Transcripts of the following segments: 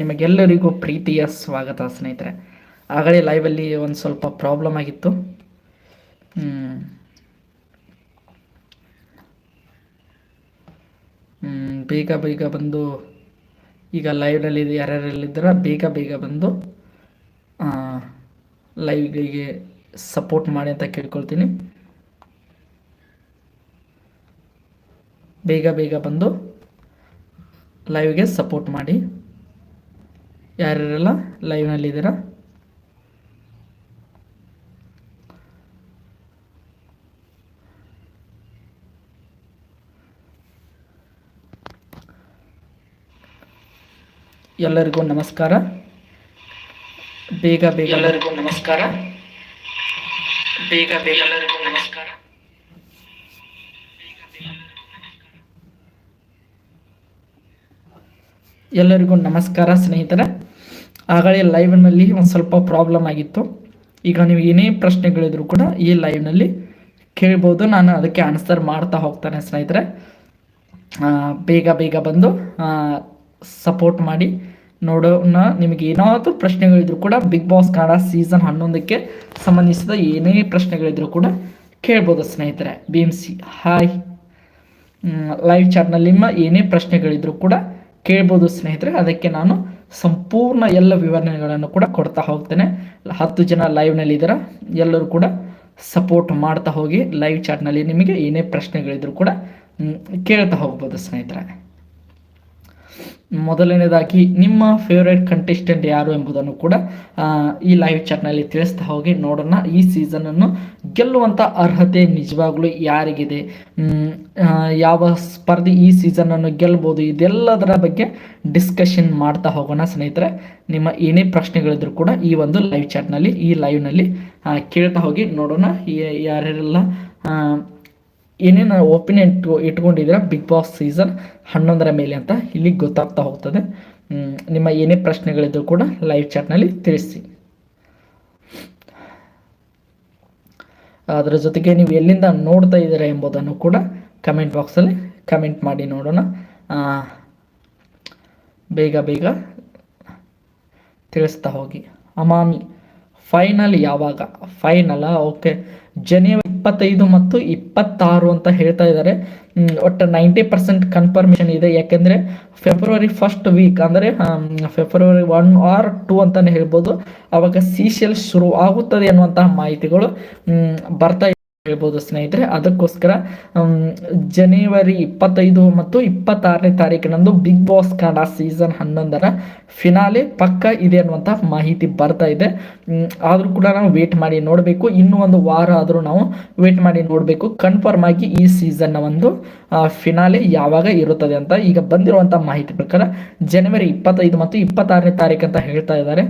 ನಿಮಗೆಲ್ಲರಿಗೂ ಪ್ರೀತಿಯ ಸ್ವಾಗತ ಸ್ನೇಹಿತರೆ. ಆಗಲೇ ಲೈವಲ್ಲಿ ಒಂದು ಸ್ವಲ್ಪ ಪ್ರಾಬ್ಲಮ್ ಆಗಿತ್ತು. ಬೇಗ ಬೇಗ ಬಂದು ಈಗ ಲೈವ್ನಲ್ಲಿ ಯಾರ್ಯಾರಲ್ಲಿದ್ದರ, ಬೇಗ ಬೇಗ ಬಂದು ಲೈವ್ಗಳಿಗೆ ಸಪೋರ್ಟ್ ಮಾಡಿ ಅಂತ ಕೇಳ್ಕೊಳ್ತೀನಿ. ಬೇಗ ಬೇಗ ಬಂದು ಲೈವ್ಗೆ ಸಪೋರ್ಟ್ ಮಾಡಿ. ಯಾರ್ಯಾರೆಲ್ಲ ಲೈವ್ನಲ್ಲಿದ್ದೀರಾ ಎಲ್ಲರಿಗೂ ನಮಸ್ಕಾರ. ಬೇಗ ಬೇಗ ಎಲ್ಲರಿಗೂ ನಮಸ್ಕಾರ. ಬೇಗ ಬೇಗ ಎಲ್ಲರಿಗೂ ನಮಸ್ಕಾರ. ಎಲ್ಲರಿಗೂ ನಮಸ್ಕಾರ ಸ್ನೇಹಿತರೆ. ಆಗಲೇ ಲೈವ್ನಲ್ಲಿ ಒಂದು ಸ್ವಲ್ಪ ಪ್ರಾಬ್ಲಮ್ ಆಗಿತ್ತು. ಈಗ ನೀವು ಏನೇ ಪ್ರಶ್ನೆಗಳಿದ್ರು ಕೂಡ ಈ ಲೈವ್ನಲ್ಲಿ ಕೇಳ್ಬೋದು. ನಾನು ಅದಕ್ಕೆ ಆನ್ಸರ್ ಮಾಡ್ತಾ ಹೋಗ್ತಾನೆ ಸ್ನೇಹಿತರೆ. ಬೇಗ ಬೇಗ ಬಂದು ಸಪೋರ್ಟ್ ಮಾಡಿ. ನೋಡೋಣ, ನಿಮಗೆ ಏನಾದರೂ ಪ್ರಶ್ನೆಗಳಿದ್ರು ಕೂಡ ಬಿಗ್ ಬಾಸ್ ಕನ್ನಡ ಸೀಸನ್ ಹನ್ನೊಂದಕ್ಕೆ ಸಂಬಂಧಿಸಿದ ಏನೇ ಪ್ರಶ್ನೆಗಳಿದ್ರು ಕೂಡ ಕೇಳ್ಬೋದು ಸ್ನೇಹಿತರೆ. B M C hi live ಚಾಟ್ನಲ್ಲಿ ಏನೇ ಪ್ರಶ್ನೆಗಳಿದ್ರು ಕೂಡ ಕೇಳ್ಬೋದು ಸ್ನೇಹಿತರೆ. ಅದಕ್ಕೆ ನಾನು ಸಂಪೂರ್ಣ ಎಲ್ಲ ವಿವರಣೆಗಳನ್ನು ಕೂಡ ಕೊಡ್ತಾ ಹೋಗ್ತೇನೆ. ಹತ್ತು ಜನ ಲೈವ್ನಲ್ಲಿ ಇದ್ದೀರಾ? ಎಲ್ಲರೂ ಕೂಡ ಸಪೋರ್ಟ್ ಮಾಡ್ತಾ ಹೋಗಿ ಲೈವ್ ಚಾಟ್ನಲ್ಲಿ ನಿಮಗೆ ಏನೇ ಪ್ರಶ್ನೆಗಳಿದ್ರು ಕೂಡ ಕೇಳ್ತಾ ಹೋಗ್ಬೋದು ಸ್ನೇಹಿತರೆ. ಮೊದಲನೇದಾಗಿ ನಿಮ್ಮ ಫೇವ್ರೇಟ್ ಕಂಟೆಸ್ಟೆಂಟ್ ಯಾರು ಎಂಬುದನ್ನು ಕೂಡ ಈ ಲೈವ್ ಚಾಟ್ನಲ್ಲಿ ತಿಳಿಸ್ತಾ ಹೋಗಿ ನೋಡೋಣ. ಈ ಸೀಸನನ್ನು ಗೆಲ್ಲುವಂಥ ಅರ್ಹತೆ ನಿಜವಾಗ್ಲೂ ಯಾರಿಗಿದೆ? ಯಾವ ಸ್ಪರ್ಧಿ ಈ ಸೀಸನನ್ನು ಗೆಲ್ಬೋದು? ಇದೆಲ್ಲದರ ಬಗ್ಗೆ ಡಿಸ್ಕಷನ್ ಮಾಡ್ತಾ ಹೋಗೋಣ ಸ್ನೇಹಿತರೆ. ನಿಮ್ಮ ಏನೇ ಪ್ರಶ್ನೆಗಳಿದ್ರು ಕೂಡ ಈ ಒಂದು ಲೈವ್ ಚಾಟ್ನಲ್ಲಿ ಈ ಲೈವ್ನಲ್ಲಿ ಕೇಳ್ತಾ ಹೋಗಿ ನೋಡೋಣ. ಯಾರ್ಯಾರೆಲ್ಲ ಏನೇನು ಒಪಿನಿಯನ್ ಇಟ್ಟು ಇಟ್ಕೊಂಡಿದ್ದೀರಾ ಬಿಗ್ ಬಾಸ್ ಸೀಸನ್ ಹನ್ನೊಂದರ ಮೇಲೆ ಅಂತ ಇಲ್ಲಿ ಗೊತ್ತಾಗ್ತಾ ಹೋಗ್ತದೆ. ನಿಮ್ಮ ಏನೇ ಪ್ರಶ್ನೆಗಳಿದ್ದರೂ ಕೂಡ ಲೈವ್ ಚಾಟ್ನಲ್ಲಿ ತಿಳಿಸಿ. ಅದರ ಜೊತೆಗೆ ನೀವು ಎಲ್ಲಿಂದ ನೋಡ್ತಾ ಇದ್ದೀರಾ ಎಂಬುದನ್ನು ಕೂಡ ಕಮೆಂಟ್ ಬಾಕ್ಸಲ್ಲಿ ಕಮೆಂಟ್ ಮಾಡಿ ನೋಡೋಣ. ಬೇಗ ಬೇಗ ತಿಳಿಸ್ತಾ ಹೋಗಿ. ಅಮಾಮಿ ಫೈನಲ್ ಯಾವಾಗ? ಫೈನಲ್ ಓಕೆ ಜನವರಿ ಇಪ್ಪತ್ತೈದು ಮತ್ತು ಇಪ್ಪತ್ತಾರು ಅಂತ ಹೇಳ್ತಾ ಇದ್ದಾರೆ. ಒಟ್ಟು ನೈಂಟಿ ಪರ್ಸೆಂಟ್ ಕನ್ಫರ್ಮೇಷನ್ ಇದೆ. ಯಾಕೆಂದರೆ ಫೆಬ್ರವರಿ ಫಸ್ಟ್ ವೀಕ್ ಅಂದರೆ ಫೆಬ್ರವರಿ ಒನ್ ಆರ್ ಟೂ ಅಂತಲೇ ಹೇಳ್ಬೋದು. ಅವಾಗ ಸೀಶೆಲ್ ಶುರು ಆಗುತ್ತದೆ ಅನ್ನುವಂತಹ ಮಾಹಿತಿಗಳು ಬರ್ತಾ ಹೇಳ್ಬೋದು ಸ್ನೇಹಿತರೆ. ಅದಕ್ಕೋಸ್ಕರ ಜನವರಿ ಇಪ್ಪತ್ತೈದು ಮತ್ತು ಇಪ್ಪತ್ತಾರನೇ ತಾರೀಕಿನಂದು ಬಿಗ್ ಬಾಸ್ ಕನ್ನಡ ಸೀಸನ್ ಹನ್ನೊಂದರ ಫಿನಾಲೆ ಪಕ್ಕ ಇದೆ ಅನ್ನುವಂಥ ಮಾಹಿತಿ ಬರ್ತಾ ಇದೆ. ಆದರೂ ಕೂಡ ನಾವು ವೇಟ್ ಮಾಡಿ ನೋಡಬೇಕು. ಇನ್ನೂ ಒಂದು ವಾರ ಆದರೂ ನಾವು ವೇಟ್ ಮಾಡಿ ನೋಡಬೇಕು. ಕನ್ಫರ್ಮ್ ಆಗಿ ಈ ಸೀಸನ್ನ ಒಂದು ಫಿನಾಲೆ ಯಾವಾಗ ಇರುತ್ತದೆ ಅಂತ ಈಗ ಬಂದಿರುವಂಥ ಮಾಹಿತಿ ಪ್ರಕಾರ ಜನವರಿ ಇಪ್ಪತ್ತೈದು ಮತ್ತು ಇಪ್ಪತ್ತಾರನೇ ತಾರೀಕು ಅಂತ ಹೇಳ್ತಾ ಇದ್ದಾರೆ.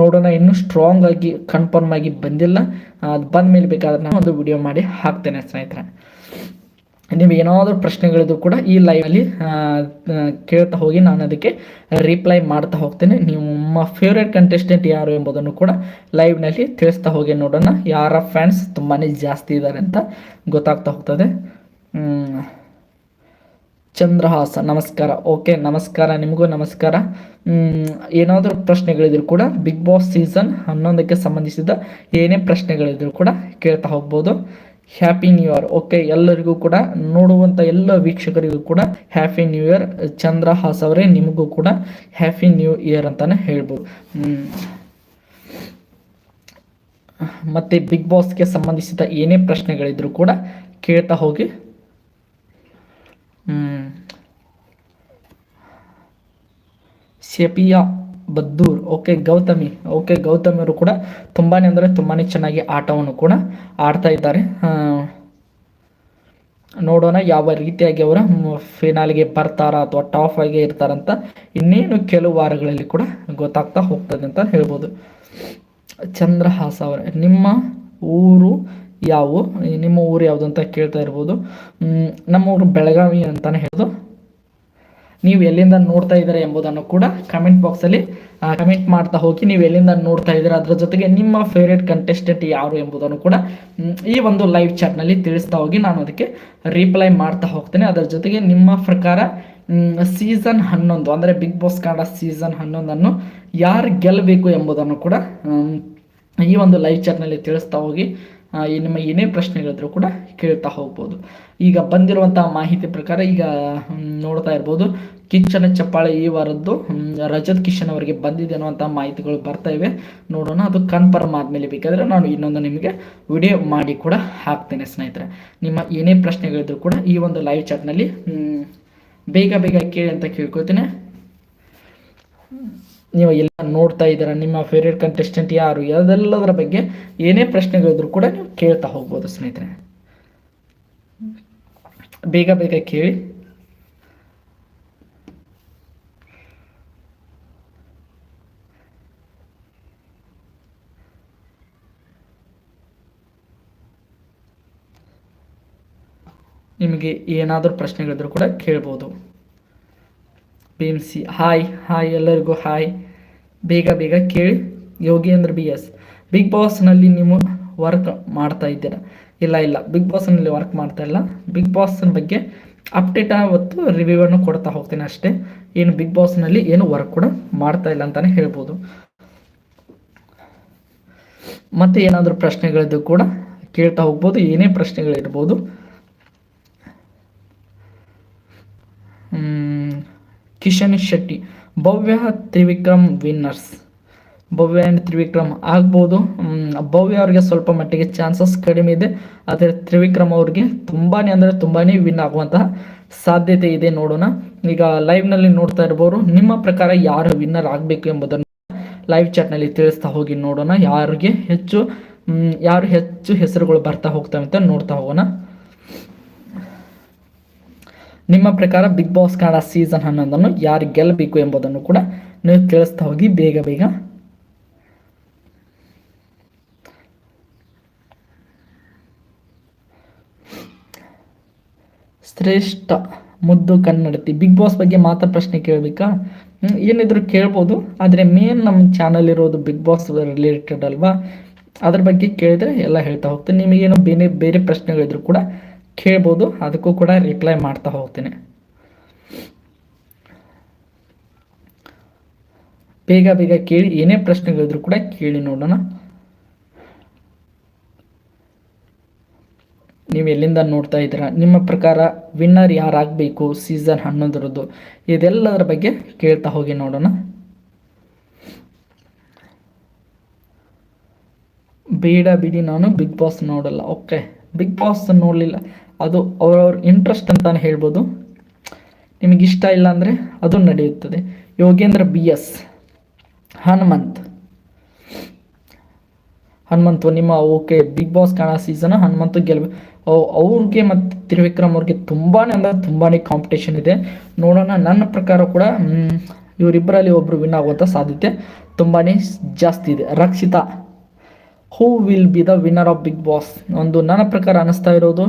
ನೋಡೋಣ, ಇನ್ನೂ ಸ್ಟ್ರಾಂಗ್ ಆಗಿ ಕನ್ಫರ್ಮ್ ಆಗಿ ಬಂದಿಲ್ಲ. ಅದು ಬಂದ ಮೇಲೆ ಬೇಕಾದ್ರೆ ನಾನು ಒಂದು ವಿಡಿಯೋ ಮಾಡಿ ಹಾಕ್ತೇನೆ ಸ್ನೇಹಿತರೆ. ನೀವು ಏನಾದರೂ ಪ್ರಶ್ನೆಗಳಿದ್ರು ಕೂಡ ಈ ಲೈವಲ್ಲಿ ಕೇಳ್ತಾ ಹೋಗಿ ನಾನು ಅದಕ್ಕೆ ರಿಪ್ಲೈ ಮಾಡ್ತಾ ಹೋಗ್ತೇನೆ. ನಿಮ್ಮ ಫೇವ್ರೆಟ್ ಕಂಟೆಸ್ಟೆಂಟ್ ಯಾರು ಎಂಬುದನ್ನು ಕೂಡ ಲೈವ್ನಲ್ಲಿ ತಿಳಿಸ್ತಾ ಹೋಗಿ ನೋಡೋಣ. ಯಾರ ಫ್ಯಾನ್ಸ್ ತುಂಬಾ ಜಾಸ್ತಿ ಇದ್ದಾರೆ ಅಂತ ಗೊತ್ತಾಗ್ತಾ ಹೋಗ್ತದೆ. ಚಂದ್ರಹಾಸ ನಮಸ್ಕಾರ. ಓಕೆ, ನಮಸ್ಕಾರ. ನಿಮಗೂ ನಮಸ್ಕಾರ. ಏನಾದರೂ ಪ್ರಶ್ನೆಗಳಿದ್ರು ಕೂಡ ಬಿಗ್ ಬಾಸ್ ಸೀಸನ್ ಹನ್ನೊಂದಕ್ಕೆ ಸಂಬಂಧಿಸಿದ ಏನೇ ಪ್ರಶ್ನೆಗಳಿದ್ರು ಕೂಡ ಕೇಳ್ತಾ ಹೋಗ್ಬೋದು. ಹ್ಯಾಪಿ ನ್ಯೂ ಇಯರ್ ಓಕೆ, ಎಲ್ಲರಿಗೂ ಕೂಡ ನೋಡುವಂಥ ಎಲ್ಲ ವೀಕ್ಷಕರಿಗೂ ಕೂಡ ಹ್ಯಾಪಿ ನ್ಯೂ ಇಯರ್ ಚಂದ್ರಹಾಸ್ ಅವರೇ ನಿಮಗೂ ಕೂಡ ಹ್ಯಾಪಿ ನ್ಯೂ ಇಯರ್ ಅಂತಾನೆ ಹೇಳ್ಬೋದು. ಮತ್ತೆ ಬಿಗ್ ಬಾಸ್ಗೆ ಸಂಬಂಧಿಸಿದ ಏನೇ ಪ್ರಶ್ನೆಗಳಿದ್ರು ಕೂಡ ಕೇಳ್ತಾ ಹೋಗಿ ಶೆಪಿಯಾ ಬದ್ದೂರ್, ಓಕೆ ಗೌತಮಿ ಓಕೆ ಗೌತಮಿ ಅವರು ಕೂಡ ತುಂಬಾ ಅಂದರೆ ತುಂಬಾ ಚೆನ್ನಾಗಿ ಆಟವನ್ನು ಕೂಡ ಆಡ್ತಾ ಇದ್ದಾರೆ. ನೋಡೋಣ ಯಾವ ರೀತಿಯಾಗಿ ಅವರ ಫಿನಾಲ್ಗೆ ಬರ್ತಾರ ಅಥವಾ ಟಾಪ್ ಆಗಿ ಇರ್ತಾರಂತ ಇನ್ನೇನು ಕೆಲವು ವಾರಗಳಲ್ಲಿ ಕೂಡ ಗೊತ್ತಾಗ್ತಾ ಹೋಗ್ತದೆ ಅಂತ ಹೇಳ್ಬೋದು. ಚಂದ್ರಹಾಸ ಅವರ, ನಿಮ್ಮ ಊರು ಯಾವು? ನಿಮ್ಮ ಊರು ಯಾವುದು ಅಂತ ಕೇಳ್ತಾ ಇರ್ಬೋದು. ನಮ್ಮ ಊರು ಬೆಳಗಾವಿ ಅಂತಾನೆ ಹೇಳೋದು ನೀವು ಎಲ್ಲಿಂದ ನೋಡ್ತಾ ಇದ್ದೀರಾ ಎಂಬುದನ್ನು ಕೂಡ ಕಮೆಂಟ್ ಬಾಕ್ಸಲ್ಲಿ ಕಮೆಂಟ್ ಮಾಡ್ತಾ ಹೋಗಿ. ನೀವು ಎಲ್ಲಿಂದ ನೋಡ್ತಾ ಇದ್ದೀರಾ ಅದರ ಜೊತೆಗೆ ನಿಮ್ಮ ಫೇವ್ರೇಟ್ ಕಂಟೆಸ್ಟೆಂಟ್ ಯಾರು ಎಂಬುದನ್ನು ಕೂಡ ಈ ಒಂದು ಲೈವ್ ಚಾಟ್ನಲ್ಲಿ ತಿಳಿಸ್ತಾ ಹೋಗಿ. ನಾನು ಅದಕ್ಕೆ ರಿಪ್ಲೈ ಮಾಡ್ತಾ ಹೋಗ್ತೇನೆ. ಅದರ ಜೊತೆಗೆ ನಿಮ್ಮ ಪ್ರಕಾರ ಸೀಸನ್ ಹನ್ನೊಂದು, ಅಂದರೆ ಬಿಗ್ ಬಾಸ್ ಕನ್ನಡ ಸೀಸನ್ ಹನ್ನೊಂದನ್ನು ಯಾರು ಗೆಲ್ಲಬೇಕು ಎಂಬುದನ್ನು ಕೂಡ ಈ ಒಂದು ಲೈವ್ ಚಾಟ್ನಲ್ಲಿ ತಿಳಿಸ್ತಾ ಹೋಗಿ. ನಿಮ್ಮ ಏನೇ ಪ್ರಶ್ನೆಗಳಿದ್ರು ಕೂಡ ಕೇಳ್ತಾ ಹೋಗ್ಬೋದು. ಈಗ ಬಂದಿರುವಂತಹ ಮಾಹಿತಿ ಪ್ರಕಾರ ಈಗ ನೋಡ್ತಾ ಇರ್ಬೋದು. ಕಿಚ್ಚನ ಚಪ್ಪಾಳೆ ಈ ವಾರದ್ದು ರಜತ್ ಕಿಶನ್ ಅವರಿಗೆ ಬಂದಿದೆ ಅನ್ನುವಂಥ ಮಾಹಿತಿಗಳು ಬರ್ತಾ ಇವೆ. ನೋಡೋಣ, ಅದು ಕನ್ಫರ್ಮ್ ಆದಮೇಲೆ ಬೇಕಾದರೆ ನಾನು ಇನ್ನೊಂದು ನಿಮಗೆ ವಿಡಿಯೋ ಮಾಡಿ ಕೂಡ ಹಾಕ್ತೇನೆ ಸ್ನೇಹಿತರೆ. ನಿಮ್ಮ ಏನೇ ಪ್ರಶ್ನೆಗಳಿದ್ರು ಕೂಡ ಈ ಒಂದು ಲೈವ್ ಚಾಟ್ನಲ್ಲಿ ಬೇಗ ಬೇಗ ಕೇಳಿ ಅಂತ ಕೇಳ್ಕೊತೀನಿ ನೀವು ಎಲ್ಲ ನೋಡ್ತಾ ಇದ್ದೀರಾ, ನಿಮ್ಮ ಫೇವ್ರೇಟ್ ಕಂಟೆಸ್ಟೆಂಟ್ ಯಾರು ಅದೆಲ್ಲದರ ಬಗ್ಗೆ ಏನೇ ಪ್ರಶ್ನೆಗಳಿದ್ರು ಕೂಡ ನೀವು ಕೇಳ್ತಾ ಹೋಗ್ಬೋದು ಸ್ನೇಹಿತರೆ. ಬೇಗ ಬೇಗ ಕೇಳಿ. ನಿಮಗೆ ಏನಾದರೂ ಪ್ರಶ್ನೆಗಳಿದ್ರು ಕೂಡ ಕೇಳ್ಬೋದು. ಸಿ ಹಾಯ್ ಹಾಯ್ ಎಲ್ಲರಿಗೂ ಹಾಯ್ ಬೇಗ ಬೇಗ ಕೇಳಿ. ಯೋಗೇಂದ್ರ ಬಿ ಎಸ್ ಬಿಗ್ ಬಾಸ್ನಲ್ಲಿ ನೀವು ವರ್ಕ್ ಮಾಡ್ತಾ ಇದ್ದೀರಾ? ಇಲ್ಲ ಇಲ್ಲ. ಬಿಗ್ ಬಾಸ್ನಲ್ಲಿ ವರ್ಕ್ ಮಾಡ್ತಾ ಇಲ್ಲ. ಬಿಗ್ ಬಾಸ್ನ ಬಗ್ಗೆ ಅಪ್ಡೇಟ್ ಅವತ್ತು ರಿವ್ಯೂವನ್ನು ಕೊಡ್ತಾ ಹೋಗ್ತೀನಿ ಅಷ್ಟೇ. ಏನು ಬಿಗ್ ಬಾಸ್ನಲ್ಲಿ ಏನು ವರ್ಕ್ ಕೂಡ ಮಾಡ್ತಾ ಇಲ್ಲ ಅಂತಲೇ ಹೇಳ್ಬೋದು. ಮತ್ತೆ ಏನಾದರೂ ಪ್ರಶ್ನೆಗಳಿದ್ದು ಕೂಡ ಕೇಳ್ತಾ ಹೋಗ್ಬೋದು. ಏನೇ ಪ್ರಶ್ನೆಗಳಿರ್ಬೋದು. ಕಿಶನ್ ಶೆಟ್ಟಿ. ಭವ್ಯ ತ್ರಿವಿಕ್ರಮ್ ವಿನ್ನರ್ಸ್ ಭವ್ಯ ಆ್ಯಂಡ್ ತ್ರಿವಿಕ್ರಮ್ ಆಗ್ಬೋದು. ಭವ್ಯ ಅವ್ರಿಗೆ ಸ್ವಲ್ಪ ಮಟ್ಟಿಗೆ ಚಾನ್ಸಸ್ ಕಡಿಮೆ ಇದೆ. ಆದರೆ ತ್ರಿವಿಕ್ರಮ್ ಅವ್ರಿಗೆ ತುಂಬಾ ಅಂದರೆ ತುಂಬಾ ವಿನ್ ಆಗುವಂತಹ ಸಾಧ್ಯತೆ ಇದೆ ನೋಡೋಣ. ಈಗ ಲೈವ್ನಲ್ಲಿ ನೋಡ್ತಾ ಇರ್ಬೋದು. ನಿಮ್ಮ ಪ್ರಕಾರ ಯಾರು ವಿನ್ನರ್ ಆಗಬೇಕು ಎಂಬುದನ್ನು ಲೈವ್ ಚಾಟ್ನಲ್ಲಿ ತಿಳಿಸ್ತಾ ಹೋಗಿ ನೋಡೋಣ. ಯಾರಿಗೆ ಹೆಚ್ಚು ಯಾರು ಹೆಚ್ಚು ಹೆಸರುಗಳು ಬರ್ತಾ ಹೋಗ್ತವೆ ಅಂತ ನೋಡ್ತಾ ಹೋಗೋಣ. ನಿಮ್ಮ ಪ್ರಕಾರ ಬಿಗ್ ಬಾಸ್ ಕನ್ನಡ ಸೀಸನ್ ಹನ್ನೊಂದನ್ನು ಯಾರು ಗೆಲ್ಲಬೇಕು ಎಂಬುದನ್ನು ಕೂಡ ನೀವು ತಿಳಿಸ್ತಾ ಹೋಗಿ ಬೇಗ ಬೇಗ. ಶ್ರೇಷ್ಠ ಮುದ್ದು ಕನ್ನಡತಿ. ಬಿಗ್ ಬಾಸ್ ಬಗ್ಗೆ ಮಾತ್ರ ಪ್ರಶ್ನೆ ಕೇಳಬೇಕಾ? ಏನಿದ್ರು ಕೇಳ್ಬೋದು, ಆದರೆ ಮೇನ್ ನಮ್ಮ ಚಾನಲ್ ಇರೋದು ಬಿಗ್ ಬಾಸ್ ರಿಲೇಟೆಡ್ ಅಲ್ವಾ? ಅದ್ರ ಬಗ್ಗೆ ಕೇಳಿದ್ರೆ ಎಲ್ಲ ಹೇಳ್ತಾ ಹೋಗ್ತೀನಿ. ನಿಮಗೇನು ಬೇರೆ ಬೇರೆ ಪ್ರಶ್ನೆಗಳಿದ್ರು ಕೂಡ ಕೇಳ್ಬೋದು, ಅದಕ್ಕೂ ಕೂಡ ರಿಪ್ಲೈ ಮಾಡ್ತಾ ಹೋಗ್ತೀನಿ. ಬೇಗ ಬೇಗ ಕೇಳಿ, ಏನೇ ಪ್ರಶ್ನೆಗಳಿದ್ರು ಕೂಡ ಕೇಳಿ ನೋಡೋಣ. ನೀವು ಎಲ್ಲಿಂದ ನೋಡ್ತಾ ಇದ್ದೀರಾ? ನಿಮ್ಮ ಪ್ರಕಾರ ವಿನ್ನರ್ ಯಾರಾಗಬೇಕು ಸೀಸನ್ ಹನ್ನೊಂದರದ್ದು? ಇದೆಲ್ಲದರ ಬಗ್ಗೆ ಕೇಳ್ತಾ ಹೋಗಿ ನೋಡೋಣ. ಬೇಡ ಬಿಡಿ, ನಾನು ಬಿಗ್ ಬಾಸ್ ನೋಡಲ್ಲ ಓಕೆ ಬಿಗ್ ಬಾಸ್ ನೋಡಲಿಲ್ಲ. ಅದು ಅವ್ರವ್ರ ಇಂಟ್ರೆಸ್ಟ್ ಅಂತಲೇ ಹೇಳ್ಬೋದು. ನಿಮಗೆ ಇಷ್ಟ ಇಲ್ಲ ಅಂದರೆ ಅದು ನಡೆಯುತ್ತದೆ. Yogendra B S Hanumanth. Hanumanthu ನಿಮ್ಮ ಓಕೆ ಬಿಗ್ ಬಾಸ್ ಕಾಣ ಸೀಸನ್ ಹನುಮಂತು ಗೆಲ್ಬೇಕು ಅವ್ರಿಗೆ ಮತ್ತು ತಿರುವಿಕ್ರಮ್ ಅವ್ರಿಗೆ ತುಂಬಾ ಅಂದರೆ ತುಂಬಾ ಕಾಂಪಿಟೇಷನ್ ಇದೆ. ನೋಡೋಣ, ನನ್ನ ಪ್ರಕಾರ ಕೂಡ ಇವರಿಬ್ಬರಲ್ಲಿ ಒಬ್ಬರು ವಿನ್ ಆಗುವಂಥ ಸಾಧ್ಯತೆ ತುಂಬಾ ಜಾಸ್ತಿ ಇದೆ. Rakshita. Who will be the winner of Bigg Boss ಒಂದು ನನ್ನ ಪ್ರಕಾರ ಅನಿಸ್ತಾ ಇರೋದು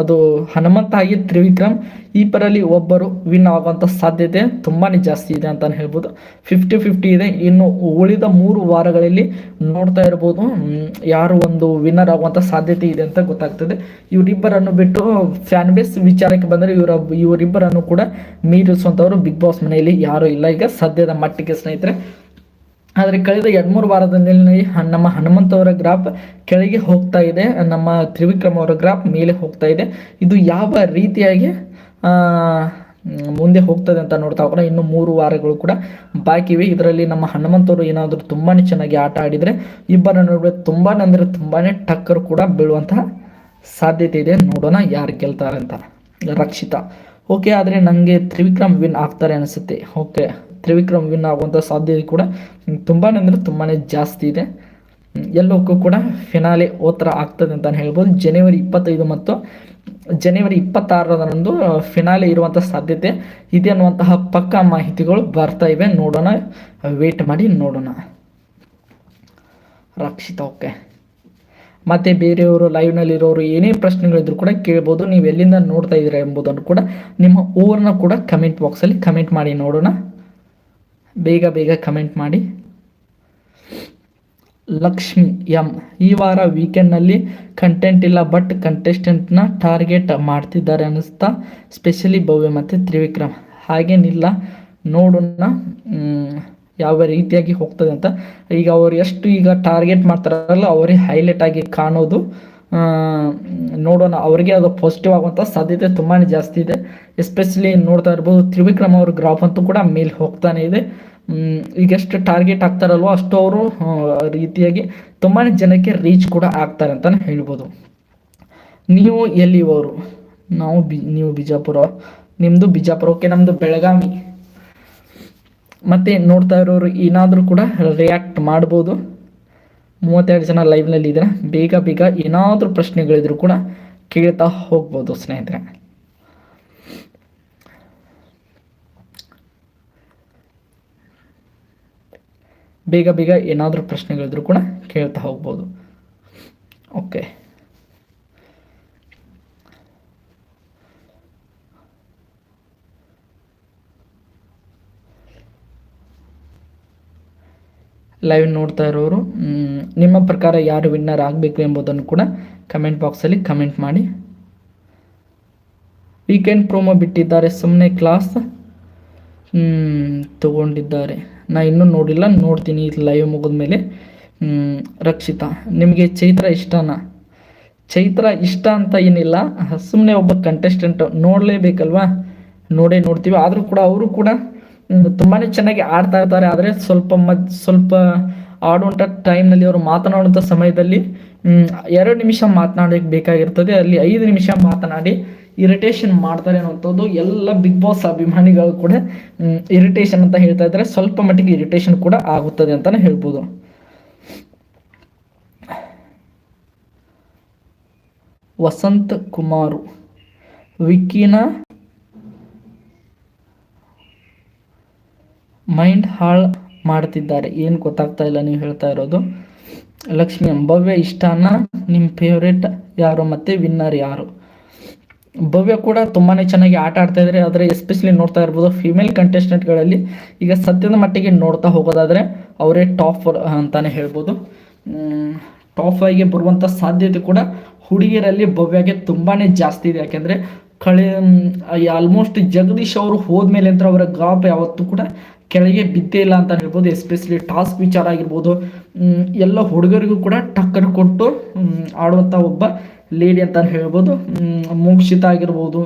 ಅದು ಹನುಮಂತ ಹಾಗೆ ತ್ರಿವಿಕ್ರಮ್, ಈ ಪರಲ್ಲಿ ಒಬ್ಬರು ವಿನ್ ಆಗುವಂಥ ಸಾಧ್ಯತೆ ತುಂಬಾ ಜಾಸ್ತಿ ಇದೆ ಅಂತಲೇ ಹೇಳ್ಬೋದು. ಫಿಫ್ಟಿ ಫಿಫ್ಟಿ ಇದೆ. ಇನ್ನು ಉಳಿದ ಮೂರು ವಾರಗಳಲ್ಲಿ ನೋಡ್ತಾ ಇರ್ಬೋದು ಯಾರು ಒಂದು ವಿನ್ನರ್ ಆಗುವಂಥ ಸಾಧ್ಯತೆ ಇದೆ ಅಂತ ಗೊತ್ತಾಗ್ತದೆ. ಇವರಿಬ್ಬರನ್ನು ಬಿಟ್ಟು ಫ್ಯಾನ್ ಬೇಸ್ ವಿಚಾರಕ್ಕೆ ಬಂದರೆ ಇವರ, ಇವರಿಬ್ಬರನ್ನು ಕೂಡ ಮೀರಿಸುವಂಥವ್ರು ಬಿಗ್ ಬಾಸ್ ಮನೆಯಲ್ಲಿ ಯಾರೂ ಇಲ್ಲ. ಈಗ ಸದ್ಯದ ಮಟ್ಟಿಗೆ ಸ್ನೇಹಿತರೆ ಆದರೆ ಕಳೆದ ಎರಡು ಮೂರು ವಾರದಲ್ಲಿ ನಮ್ಮ ಹನುಮಂತ ಅವರ ಗ್ರಾಫ್ ಕೆಳಗೆ ಹೋಗ್ತಾ ಇದೆ. ನಮ್ಮ ತ್ರಿವಿಕ್ರಮ್ ಅವರ ಗ್ರಾಫ್ ಮೇಲೆ ಹೋಗ್ತಾ ಇದೆ. ಇದು ಯಾವ ರೀತಿಯಾಗಿ ಮುಂದೆ ಹೋಗ್ತದೆ ಅಂತ ನೋಡ್ತಾ ಹೋಗೋಣ. ಇನ್ನು ಮೂರು ವಾರಗಳು ಕೂಡ ಬಾಕಿ ಇವೆ. ಇದರಲ್ಲಿ ನಮ್ಮ ಹನುಮಂತವರು ಏನಾದರೂ ತುಂಬಾ ಚೆನ್ನಾಗಿ ಆಟ ಆಡಿದರೆ ಇಬ್ಬರ ನಡುವೆ ತುಂಬಾ ಅಂದರೆ ತುಂಬಾ ಟಕ್ಕರ್ ಕೂಡ ಬೀಳುವಂತಹ ಸಾಧ್ಯತೆ ಇದೆ. ನೋಡೋಣ ಯಾರು ಗೆಲ್ತಾರೆ ಅಂತ. ರಕ್ಷಿತಾ. ಓಕೆ ಆದರೆ ನನಗೆ ತ್ರಿವಿಕ್ರಮ್ ವಿನ್ ಆಗ್ತಾರೆ ಅನಿಸುತ್ತೆ. ಓಕೆ ತ್ರಿವಿಕ್ರಮ್ ವಿನ್ ಆಗುವಂಥ ಸಾಧ್ಯತೆ ಕೂಡ. ತುಂಬಾ ಅಂದರೆ ತುಂಬಾ ಜಾಸ್ತಿ ಇದೆ. ಎಲ್ಲಕ್ಕೂ ಕೂಡ ಫಿನಾಲೆ ಓತರ ಆಗ್ತದೆ ಅಂತ ಹೇಳ್ಬೋದು. ಜನವರಿ ಇಪ್ಪತ್ತೈದು ಮತ್ತು ಜನವರಿ ಇಪ್ಪತ್ತಾರರಂದು ಫಿನಾಲೆ ಇರುವಂಥ ಸಾಧ್ಯತೆ ಇದೆ ಅನ್ನುವಂತಹ ಪಕ್ಕಾ ಮಾಹಿತಿಗಳು ಬರ್ತಾ ಇವೆ. ನೋಡೋಣ ವೇಟ್ ಮಾಡಿ ನೋಡೋಣ. ರಕ್ಷಿತಾ ಓಕೆ ಮತ್ತು ಬೇರೆಯವರು ಲೈವ್ನಲ್ಲಿರೋರು ಏನೇ ಪ್ರಶ್ನೆಗಳಿದ್ರು ಕೂಡ ಕೇಳ್ಬೋದು. ನೀವು ಎಲ್ಲಿಂದ ನೋಡ್ತಾ ಇದ್ದೀರಾ ಎಂಬುದನ್ನು ಕೂಡ ನಿಮ್ಮ ಊರನ್ನ ಕೂಡ ಕಮೆಂಟ್ ಬಾಕ್ಸಲ್ಲಿ ಕಮೆಂಟ್ ಮಾಡಿ ನೋಡೋಣ. ಬೇಗ ಬೇಗ ಕಮೆಂಟ್ ಮಾಡಿ. ಲಕ್ಷ್ಮಿ ಎಂ, ಈ ವಾರ ವೀಕೆಂಡ್ನಲ್ಲಿ ಕಂಟೆಂಟ್ ಇಲ್ಲ ಬಟ್ ಕಂಟೆಸ್ಟೆಂಟ್ನ ಟಾರ್ಗೆಟ್ ಮಾಡ್ತಿದ್ದಾರೆ ಅನ್ನಿಸ್ತಾ ಸ್ಪೆಷಲಿ ಭವ್ಯ ಮತ್ತು ತ್ರಿವಿಕ್ರಮ್. ಹಾಗೇನಿಲ್ಲ, ನೋಡೋಣ ಯಾವ ರೀತಿಯಾಗಿ ಹೋಗ್ತದೆ ಅಂತ. ಈಗ ಅವ್ರು ಎಷ್ಟು ಈಗ ಟಾರ್ಗೆಟ್ ಮಾಡ್ತಾರಲ್ಲ ಅವರಿಗೆ ಹೈಲೈಟ್ ಆಗಿ ಕಾಣೋದು. ನೋಡೋಣ, ಅವರಿಗೆ ಅದು ಪಾಸಿಟಿವ್ ಆಗುವಂಥ ಸಾಧ್ಯತೆ ತುಂಬಾ ಜಾಸ್ತಿ ಇದೆ. ಎಸ್ಪೆಷಲಿ ನೋಡ್ತಾ ಇರ್ಬೋದು, ತ್ರಿವಿಕ್ರಮ್ ಅವ್ರ ಗ್ರಾಫ್ ಅಂತೂ ಕೂಡ ಮೇಲೆ ಹೋಗ್ತಾನೆ ಇದೆ. ಈಗ ಎಷ್ಟು ಟಾರ್ಗೆಟ್ ಆಗ್ತಾರಲ್ವೋ ಅಷ್ಟು ಅವರು ರೀತಿಯಾಗಿ ತುಂಬಾ ಜನಕ್ಕೆ ರೀಚ್ ಕೂಡ ಆಗ್ತಾರೆ ಅಂತಲೇ ಹೇಳ್ಬೋದು. ನೀವು ಎಲ್ಲಿವರು ನಾವು ಬಿ, ನೀವು ಬಿಜಾಪುರ ನಿಮ್ಮದು ಬಿಜಾಪುರ ಓಕೆ ನಮ್ಮದು ಬೆಳಗಾವಿ. ಮತ್ತು ನೋಡ್ತಾ ಇರೋರು ಏನಾದರೂ ಕೂಡ ರಿಯಾಕ್ಟ್ ಮಾಡ್ಬೋದು. ಮೂವತ್ತೆರಡು ಜನ ಲೈವ್ನಲ್ಲಿ ಇದ್ರೆ ಬೇಗ ಬೇಗ ಏನಾದರೂ ಪ್ರಶ್ನೆಗಳಿದ್ರು ಕೂಡ ಕೇಳ್ತಾ ಹೋಗ್ಬೋದು ಸ್ನೇಹಿತರೆ. ಬೇಗ ಬೇಗ ಏನಾದರೂ ಪ್ರಶ್ನೆಗಳಿದ್ರು ಕೂಡ ಕೇಳ್ತಾ ಹೋಗ್ಬೋದು. ಓಕೆ ಲೈವ್ ನೋಡ್ತಾ ಇರೋರು ನಿಮ್ಮ ಪ್ರಕಾರ ಯಾರು ವಿನ್ನರ್ ಆಗಬೇಕು ಎಂಬುದನ್ನು ಕೂಡ ಕಮೆಂಟ್ ಬಾಕ್ಸಲ್ಲಿ ಕಮೆಂಟ್ ಮಾಡಿ. ವೀಕೆಂಡ್ ಪ್ರೋಮೋ ಬಿಟ್ಟಿದ್ದಾರೆ ಸುಮ್ಮನೆ ಕ್ಲಾಸ್ ತಗೊಂಡಿದ್ದಾರೆ. ನಾ ಇನ್ನೂ ನೋಡಿಲ್ಲ, ನೋಡ್ತೀನಿ ಲೈವ್ ಮುಗಿದ ಮೇಲೆ. ರಕ್ಷಿತಾ, ನಿಮಗೆ ಚೈತ್ರ ಇಷ್ಟನಾ? ಚೈತ್ರ ಇಷ್ಟ ಅಂತ ಏನಿಲ್ಲ ಸುಮ್ಮನೆ ಒಬ್ಬ ಕಂಟೆಸ್ಟೆಂಟ್ ನೋಡಲೇಬೇಕಲ್ವಾ? ನೋಡೇ ನೋಡ್ತೀವಿ, ಆದರೂ ಕೂಡ ಅವರು ಕೂಡ ತುಂಬಾ ಚೆನ್ನಾಗಿ ಆಡ್ತಾ ಇರ್ತಾರೆ, ಆದರೆ ಸ್ವಲ್ಪ ಮದ್ ಸ್ವಲ್ಪ ಆಡುವಂಥ ಟೈಮ್ನಲ್ಲಿ ಅವರು ಮಾತನಾಡುವಂಥ ಸಮಯದಲ್ಲಿ ಎರಡು ನಿಮಿಷ ಮಾತನಾಡಕ್ಕೆ ಬೇಕಾಗಿರ್ತದೆ, ಅಲ್ಲಿ ಐದು ನಿಮಿಷ ಮಾತನಾಡಿ ಇರಿಟೇಷನ್ ಮಾಡ್ತಾರೆ ಅನ್ನುವಂಥದ್ದು ಎಲ್ಲ ಬಿಗ್ ಬಾಸ್ ಅಭಿಮಾನಿಗಳು ಕೂಡ ಇರಿಟೇಷನ್ ಅಂತ ಹೇಳ್ತಾ ಇದ್ದಾರೆ. ಸ್ವಲ್ಪ ಮಟ್ಟಿಗೆ ಇರಿಟೇಷನ್ ಕೂಡ ಆಗುತ್ತದೆ ಅಂತಲೇ ಹೇಳ್ಬೋದು. ವಸಂತ್ ಕುಮಾರು ವಿಕ್ಕಿನ ಮೈಂಡ್ ಹಾಳು ಮಾಡ್ತಿದ್ದಾರೆ. ಏನು ಗೊತ್ತಾಗ್ತಾ ಇಲ್ಲ ನೀವು ಹೇಳ್ತಾ ಇರೋದು. ಲಕ್ಷ್ಮಿ. ಭವ್ಯ ಇಷ್ಟನ ನಿಮ್ಮ ಫೇವ್ರೇಟ್ ಯಾರು ಮತ್ತು ವಿನ್ನರ್ ಯಾರು? ಭವ್ಯ ಕೂಡ ತುಂಬಾ ಚೆನ್ನಾಗಿ ಆಟ ಆಡ್ತಾ ಇದ್ದಾರೆ ಆದರೆ ಎಸ್ಪೆಷಲಿ ನೋಡ್ತಾ ಇರ್ಬೋದು ಫಿಮೇಲ್ ಕಂಟೆಸ್ಟೆಂಟ್ಗಳಲ್ಲಿ ಈಗ ಸದ್ಯದ ಮಟ್ಟಿಗೆ ನೋಡ್ತಾ ಹೋಗೋದಾದರೆ ಅವರೇ ಟಾಪ್ ಅಂತಾನೆ ಹೇಳ್ಬೋದು. ಟಾಪ್ ಫೈವ್ಗೆ ಬರುವಂಥ ಸಾಧ್ಯತೆ ಕೂಡ ಹುಡುಗಿಯರಲ್ಲಿ ಭವ್ಯಗೆ ತುಂಬಾ ಜಾಸ್ತಿ ಇದೆ. ಯಾಕೆಂದರೆ ಕಳೆ ಆಲ್ಮೋಸ್ಟ್ ಜಗದೀಶ್ ಅವರು ಹೋದ್ಮೇಲೆ ಅಂತ ಅವರ ಗ್ರಾಪ್ ಯಾವತ್ತೂ ಕೂಡ ಕೆಳಗೆ ಬಿದ್ದೇ ಇಲ್ಲ ಅಂತ ಹೇಳ್ಬೋದು. ಎಸ್ಪೆಷಲಿ ಟಾಸ್ಕ್ ವಿಚಾರ ಆಗಿರ್ಬೋದು. ಎಲ್ಲ ಹುಡುಗರಿಗೂ ಕೂಡ ಟಕ್ಕರ್ ಕೊಟ್ಟು ಆಡುವಂಥ ಒಬ್ಬ ಲೇಡಿ ಅಂತ ಹೇಳ್ಬೋದು. ಮೋಕ್ಷಿತ ಆಗಿರ್ಬೋದು.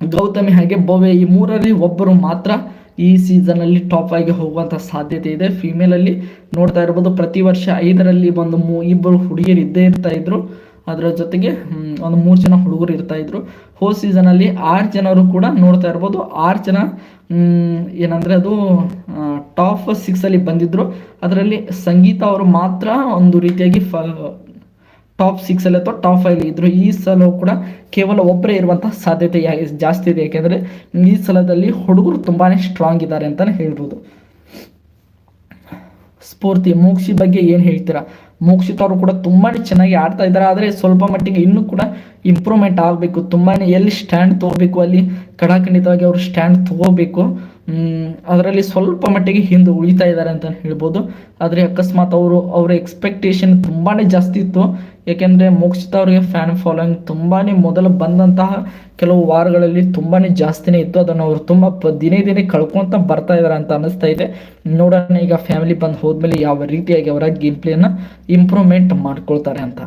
ಗೌತಮಿ ಹಾಗೆ ಭವ್ಯ ಈ ಮೂರರಲ್ಲಿ ಒಬ್ಬರು ಮಾತ್ರ ಈ ಸೀಸನಲ್ಲಿ ಟಾಪ್ ಆಗಿ ಹೋಗುವಂಥ ಸಾಧ್ಯತೆ ಇದೆ. ಫಿಮೇಲಲ್ಲಿ ನೋಡ್ತಾ ಇರ್ಬೋದು ಪ್ರತಿ ವರ್ಷ ಐದರಲ್ಲಿ ಒಂದು ಮೂ, ಇಬ್ಬರು ಹುಡುಗಿಯರು ಇದ್ದೇ ಇರ್ತಾ ಇದ್ರು. ಅದರ ಜೊತೆಗೆ ಒಂದು ಮೂರು ಜನ ಹುಡುಗರು ಇರ್ತಾ ಇದ್ರು. ಹೋದ ಸೀಸನಲ್ಲಿ ಆರು ಜನರು ಕೂಡ ನೋಡ್ತಾ ಇರ್ಬೋದು. ಆರು ಜನ ಏನಂದ್ರೆ ಅದು ಟಾಪ್ ಸಿಕ್ಸಲ್ಲಿ ಬಂದಿದ್ರು. ಅದರಲ್ಲಿ ಸಂಗೀತ ಅವರು ಮಾತ್ರ ಒಂದು ರೀತಿಯಾಗಿ ಫ ಟಾಪ್ ಸಿಕ್ಸ್ ಅಲ್ಲಿ ಅಥವಾ ಟಾಪ್ ಫೈವ್ ಇದ್ರು ಈ ಸಲ ಕೂಡ ಕೇವಲ ಒಬ್ಬರೇ ಇರುವಂತಹ ಸಾಧ್ಯತೆ ಜಾಸ್ತಿ ಇದೆ. ಯಾಕೆಂದ್ರೆ ಈ ಸಲದಲ್ಲಿ ಹುಡುಗರು ತುಂಬಾನೇ ಸ್ಟ್ರಾಂಗ್ ಇದ್ದಾರೆ ಅಂತಾನೆ ಹೇಳ್ಬೋದು. ಸ್ಫೂರ್ತಿ, ಮೋಕ್ಷಿ ಬಗ್ಗೆ ಏನು ಹೇಳ್ತೀರಾ? ಮೋಕ್ಷಿತ್ ಅವರು ಕೂಡ ತುಂಬಾನೇ ಚೆನ್ನಾಗಿ ಆಡ್ತಾ ಇದ್ದಾರೆ. ಆದರೆ ಸ್ವಲ್ಪ ಮಟ್ಟಿಗೆ ಇನ್ನೂ ಕೂಡ ಇಂಪ್ರೂವ್ಮೆಂಟ್ ಆಗಬೇಕು. ತುಂಬಾನೇ ಎಲ್ಲಿ ಸ್ಟ್ಯಾಂಡ್ ತಗೋಬೇಕು, ಅಲ್ಲಿ ಕಡಾಖಂಡಿತವಾಗಿ ಅವರು ಸ್ಟ್ಯಾಂಡ್ ತಗೋಬೇಕು. ಅದರಲ್ಲಿ ಸ್ವಲ್ಪ ಮಟ್ಟಿಗೆ ಹಿಂದೆ ಉಳಿತಾ ಇದ್ದಾರೆ ಅಂತ ಹೇಳ್ಬೋದು. ಆದರೆ ಅಕಸ್ಮಾತ್ ಅವರು, ಅವರ ಎಕ್ಸ್ಪೆಕ್ಟೇಷನ್ ತುಂಬಾ ಜಾಸ್ತಿ ಇತ್ತು. ಏಕೆಂದರೆ ಮೋಕ್ಷಿತ ಅವರಿಗೆ ಫ್ಯಾನ್ ಫಾಲೋಯಿಂಗ್ ತುಂಬಾ ಮೊದಲು ಬಂದಂತಹ ಕೆಲವು ವಾರಗಳಲ್ಲಿ ತುಂಬಾ ಜಾಸ್ತಿನೇ ಇತ್ತು. ಅದನ್ನು ಅವರು ತುಂಬ ದಿನೇ ದಿನೇ ಕಳ್ಕೊತ ಬರ್ತಾ ಇದ್ದಾರೆ ಅಂತ ಅನ್ನಿಸ್ತಾ ಇದೆ. ನೋಡೋಣ ಈಗ ಫ್ಯಾಮಿಲಿ ಬಂದು ಹೋದ್ಮೇಲೆ ಯಾವ ರೀತಿಯಾಗಿ ಅವರ ಗೇಮ್ ಪ್ಲೇನ ಇಂಪ್ರೂವ್ಮೆಂಟ್ ಮಾಡ್ಕೊಳ್ತಾರೆ ಅಂತ.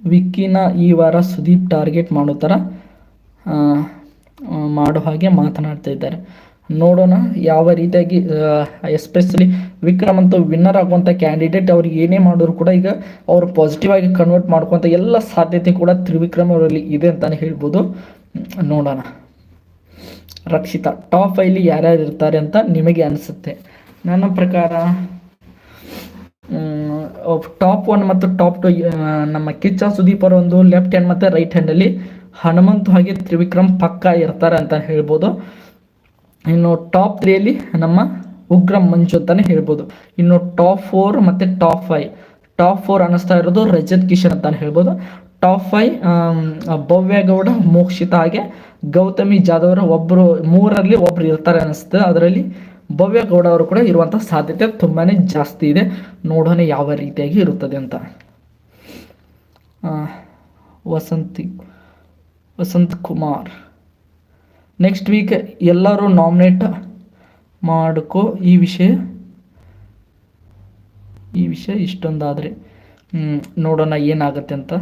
ವಿಕ್ಕಿನ ಈ ವಾರ ಸುದೀಪ್ ಟಾರ್ಗೆಟ್ ಮಾಡೋ ಥರ ಮಾಡೋ ಹಾಗೆ ಮಾತನಾಡ್ತಾ ಇದ್ದಾರೆ. ನೋಡೋಣ ಯಾವ ರೀತಿಯಾಗಿ ಎಸ್ಪೆಷಲಿ ವಿಕ್ರಮ್ ಅಂತ ವಿನ್ನರ್ ಆಗುವಂಥ ಕ್ಯಾಂಡಿಡೇಟ್ ಅವ್ರಿಗೆ ಏನೇ ಮಾಡಿದ್ರು ಕೂಡ ಈಗ ಅವರು ಪಾಸಿಟಿವ್ ಆಗಿ ಕನ್ವರ್ಟ್ ಮಾಡ್ಕೊತ ಎಲ್ಲ ಸಾಧ್ಯತೆ ಕೂಡ ತ್ರಿವಿಕ್ರಮ್ ಅವರಲ್ಲಿ ಇದೆ ಅಂತಲೇ ಹೇಳ್ಬೋದು. ನೋಡೋಣ. ರಕ್ಷಿತಾ ಟಾಪ್ ಫೈಲಿ ಯಾರ್ಯಾರು ಇರ್ತಾರೆ ಅಂತ ನಿಮಗೆ ಅನಿಸುತ್ತೆ? ನನ್ನ ಪ್ರಕಾರ ಟಾಪ್ ಒನ್ ಮತ್ತು ಟಾಪ್ ಟು ನಮ್ಮ ಕಿಚ್ಚ ಸುದೀಪ್ ಅವರ ಒಂದು ಲೆಫ್ಟ್ ಹ್ಯಾಂಡ್ ಮತ್ತು ರೈಟ್ ಹ್ಯಾಂಡಲ್ಲಿ ಹನುಮಂತ್ ಹಾಗೆ ತ್ರಿವಿಕ್ರಮ್ ಪಕ್ಕ ಇರ್ತಾರೆ ಅಂತ ಹೇಳ್ಬೋದು. ಇನ್ನು ಟಾಪ್ ತ್ರೀಯಲ್ಲಿ ನಮ್ಮ ಉಗ್ರಂ ಮಂಜು ಅಂತಾನೆ ಹೇಳ್ಬೋದು. ಇನ್ನು ಟಾಪ್ ಫೋರ್ ಮತ್ತು ಟಾಪ್ ಫೈವ್ ಟಾಪ್ ಫೋರ್ ಅನ್ನಿಸ್ತಾ ಇರೋದು ರಜತ್ ಕಿಶನ್ ಅಂತಾನೆ ಹೇಳ್ಬೋದು. ಟಾಪ್ ಫೈವ್ ಭವ್ಯ ಗೌಡ, ಮೋಕ್ಷಿತ ಹಾಗೆ ಗೌತಮಿ ಜಾಧವ್ ಒಬ್ಬರು ಮೂರರಲ್ಲಿ ಒಬ್ರು ಇರ್ತಾರೆ ಅನಿಸುತ್ತೆ ಅದರಲ್ಲಿ ಭವ್ಯ ಗೌಡ ಅವರು ಕೂಡ ಇರುವಂಥ ಸಾಧ್ಯತೆ ತುಂಬಾ ಜಾಸ್ತಿ ಇದೆ. ನೋಡೋಣ ಯಾವ ರೀತಿಯಾಗಿ ಇರುತ್ತದೆ ಅಂತ. ವಸಂತಿ. ವಸಂತ್ ಕುಮಾರ್. ನೆಕ್ಸ್ಟ್ ವೀಕ್ ಎಲ್ಲರೂ ನಾಮಿನೇಟ್ ಮಾಡ್ಕೋ ಈ ವಿಷಯ. ಈ ವಿಷಯ ಇಷ್ಟೊಂದಾದರೆ ನೋಡೋಣ ಏನಾಗುತ್ತೆ ಅಂತ.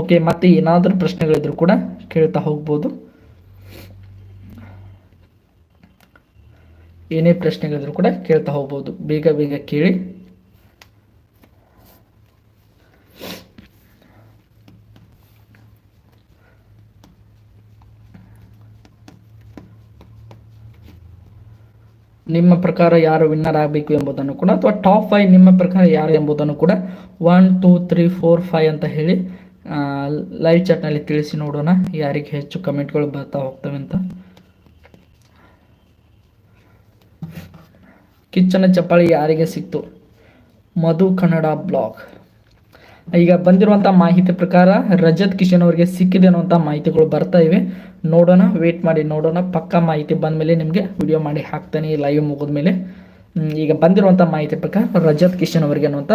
ಓಕೆ ಮತ್ತೆ ಏನಾದರೂ ಪ್ರಶ್ನೆಗಳಿದ್ರು ಕೂಡ ಕೇಳ್ತಾ ಹೋಗ್ಬೋದು. ಏನೇ ಪ್ರಶ್ನೆಗಳಿದ್ರು ಕೂಡ ಕೇಳ್ತಾ ಹೋಗ್ಬೋದು. ಬೇಗ ಬೇಗ ಕೇಳಿ. ನಿಮ್ಮ ಪ್ರಕಾರ ಯಾರು ವಿನ್ನರ್ ಆಗಬೇಕು ಎಂಬುದನ್ನು ಕೂಡ ಅಥವಾ ಟಾಪ್ ಫೈವ್ ನಿಮ್ಮ ಪ್ರಕಾರ ಯಾರು ಎಂಬುದನ್ನು ಕೂಡ one two three four five ಅಂತ ಹೇಳಿ ಲೈವ್ ಚಾಟ್ನಲ್ಲಿ ತಿಳಿಸಿ ನೋಡೋಣ. ಯಾರಿಗೆ ಹೆಚ್ಚು ಕಮೆಂಟ್ಗಳು ಬರ್ತಾ ಹೋಗ್ತವೆ ಅಂತ. ಕಿಚ್ಚನ ಚಪ್ಪಾಳಿ ಯಾರಿಗೆ ಸಿಕ್ತು? ಮಧು ಕನ್ನಡ ಬ್ಲಾಗ್ ಈಗ ಬಂದಿರುವಂಥ ಮಾಹಿತಿ ಪ್ರಕಾರ ರಜತ್ ಕಿಶನ್ ಅವರಿಗೆ ಸಿಕ್ಕಿದೆ ಅನ್ನುವಂಥ ಮಾಹಿತಿಗಳು ಬರ್ತಾ ಇವೆ. ನೋಡೋಣ ವೇಟ್ ಮಾಡಿ ನೋಡೋಣ. ಪಕ್ಕ ಮಾಹಿತಿ ಬಂದಮೇಲೆ ನಿಮಗೆ ವಿಡಿಯೋ ಮಾಡಿ ಹಾಕ್ತಾನೆ ಲೈವ್ ಮುಗಿದ್ಮೇಲೆ. ಮೇಲೆ ಈಗ ಬಂದಿರುವಂಥ ಮಾಹಿತಿ ಪ್ರಕಾರ ರಜತ್ ಕಿಶನ್ ಅವರಿಗೆ ಅನ್ನುವಂಥ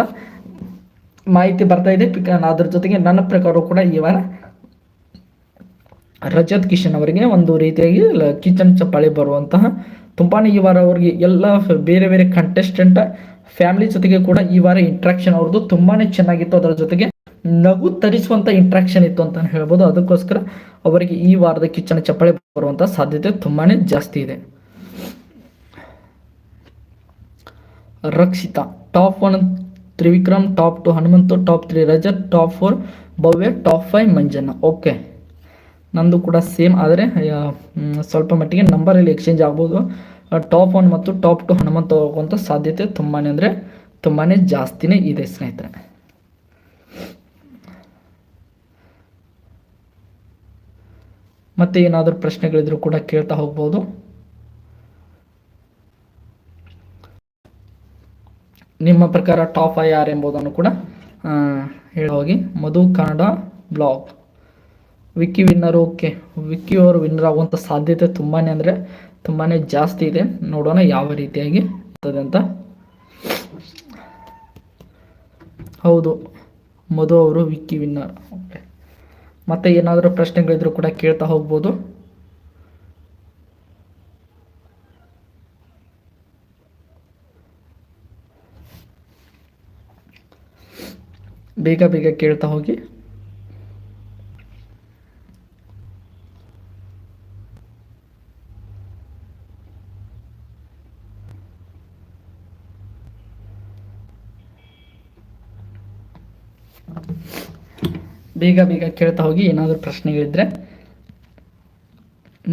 ಮಾಹಿತಿ ಬರ್ತಾ ಇದೆ. ಪಿಕ ಅದ್ರ ಜೊತೆಗೆ ನನ್ನ ಪ್ರಕಾರ ಕೂಡ ಈ ವಾರ ರಜತ್ ಕಿಶನ್ ಅವರಿಗೆ ಒಂದು ರೀತಿಯಾಗಿ ಕಿಚನ್ ಚಪ್ಪಾಳಿ ಬರುವಂತಹ ತುಂಬಾ ಈ ವಾರ ಅವರಿಗೆ ಎಲ್ಲ ಬೇರೆ ಬೇರೆ ಕಂಟೆಸ್ಟೆಂಟ್ ಫ್ಯಾಮಿಲಿ ಜೊತೆಗೆ ಕೂಡ ಈ ವಾರ ಇಂಟ್ರಾಕ್ಷನ್ ಅವ್ರದ್ದು ತುಂಬಾನೇ ಚೆನ್ನಾಗಿತ್ತು. ಅದರ ಜೊತೆಗೆ ನಗು ತರಿಸುವಂತ ಇಂಟ್ರಾಕ್ಷನ್ ಇತ್ತು ಅಂತ ಹೇಳ್ಬೋದು. ಅದಕ್ಕೋಸ್ಕರ ಅವರಿಗೆ ಈ ವಾರದ ಕಿಚ್ಚನ ಚಪ್ಪಳೆ ಬರುವಂತ ಸಾಧ್ಯತೆ ತುಂಬಾನೇ ಜಾಸ್ತಿ ಇದೆ. Rakshita top one Trivikram top two Hanumanthu top three Rajath top four Bhavya top five Manjanna. Okay ನಂದು ಕೂಡ ಸೇಮ್ ಆದರೆ ಸ್ವಲ್ಪ ಮಟ್ಟಿಗೆ ನಂಬರಲ್ಲಿ ಎಕ್ಸ್ಚೇಂಜ್ ಆಗ್ಬೋದು. ಟಾಪ್ ಒನ್ ಮತ್ತು ಟಾಪ್ ಟು ಹನುಮಂತ ಹೋಗುವಂಥ ಸಾಧ್ಯತೆ ತುಂಬಾ ಅಂದರೆ ತುಂಬಾ ಜಾಸ್ತಿನೇ ಇದೆ ಸ್ನೇಹಿತರೆ. ಮತ್ತೆ ಏನಾದರೂ ಪ್ರಶ್ನೆಗಳಿದ್ರು ಕೂಡ ಕೇಳ್ತಾ ಹೋಗ್ಬೋದು. ನಿಮ್ಮ ಪ್ರಕಾರ ಟಾಪ್ ಯಾರು ಎಂಬುದನ್ನು ಕೂಡ ಹೋಗಿ Madhu Kannada blog Vicky winner okay Vicky ಅವರು ವಿನ್ನರ್ ಆಗುವಂಥ ಸಾಧ್ಯತೆ ತುಂಬಾ ಅಂದರೆ ತುಂಬಾ ಜಾಸ್ತಿ ಇದೆ. ನೋಡೋಣ ಯಾವ ರೀತಿಯಾಗಿ ಇರ್ತದೆ ಅಂತ. ಹೌದು, ಮಧು ಅವರು ವಿಕ್ಕಿ ವಿನ್ನರ್. ಓಕೆ ಮತ್ತೆ ಏನಾದರೂ ಪ್ರಶ್ನೆಗಳಿದ್ರು ಕೂಡ ಕೇಳ್ತಾ ಹೋಗ್ಬೋದು. ಬೇಗ ಬೇಗ ಕೇಳ್ತಾ ಹೋಗಿ. ಬೇಗ ಬೇಗ ಕೇಳ್ತಾ ಹೋಗಿ ಏನಾದರೂ ಪ್ರಶ್ನೆಗಳಿದ್ರೆ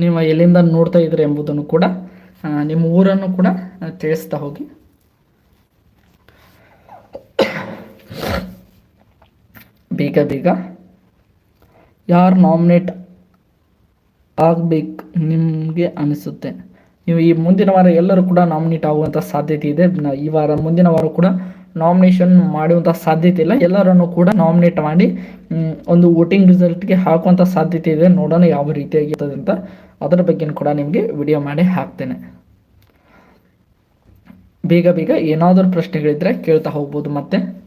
ನೀವು ಎಲ್ಲಿಂದ ನೋಡ್ತಾ ಇದ್ದೀರಿ ಎಂಬುದನ್ನು ಕೂಡ ನಿಮ್ಮ ಊರನ್ನು ಕೂಡ ತಿಳಿಸ್ತಾ ಹೋಗಿ. ಬೇಗ ಬೇಗ. ಯಾರು ನಾಮಿನೇಟ್ ಆಗಬೇಕು ನಿಮಗೆ ಅನಿಸುತ್ತೆ. ನೀವು ಈ ಮುಂದಿನ ವಾರ ಎಲ್ಲರೂ ಕೂಡ ನಾಮಿನೇಟ್ ಆಗುವಂಥ ಸಾಧ್ಯತೆ ಇದೆ. ಈ ವಾರ ಮುಂದಿನ ವಾರ ಕೂಡ ನಾಮಿನೇಷನ್ ಮಾಡುವಂಥ ಸಾಧ್ಯತೆ ಇಲ್ಲ. ಎಲ್ಲರನ್ನು ಕೂಡ ನಾಮಿನೇಟ್ ಮಾಡಿ ಒಂದು ವೋಟಿಂಗ್ ರಿಸಲ್ಟ್ಗೆ ಹಾಕುವಂಥ ಸಾಧ್ಯತೆ ಇದೆ. ನೋಡೋಣ ಯಾವ ರೀತಿಯಾಗಿರ್ತದೆ ಅಂತ. ಅದರ ಬಗ್ಗೆ ಕೂಡ ನಿಮಗೆ ವಿಡಿಯೋ ಮಾಡಿ ಹಾಕ್ತೇನೆ. ಬೇಗ ಬೇಗ ಏನಾದರೂ ಪ್ರಶ್ನೆಗಳಿದ್ರೆ ಕೇಳ್ತಾ ಹೋಗ್ಬೋದು ಮತ್ತೆ.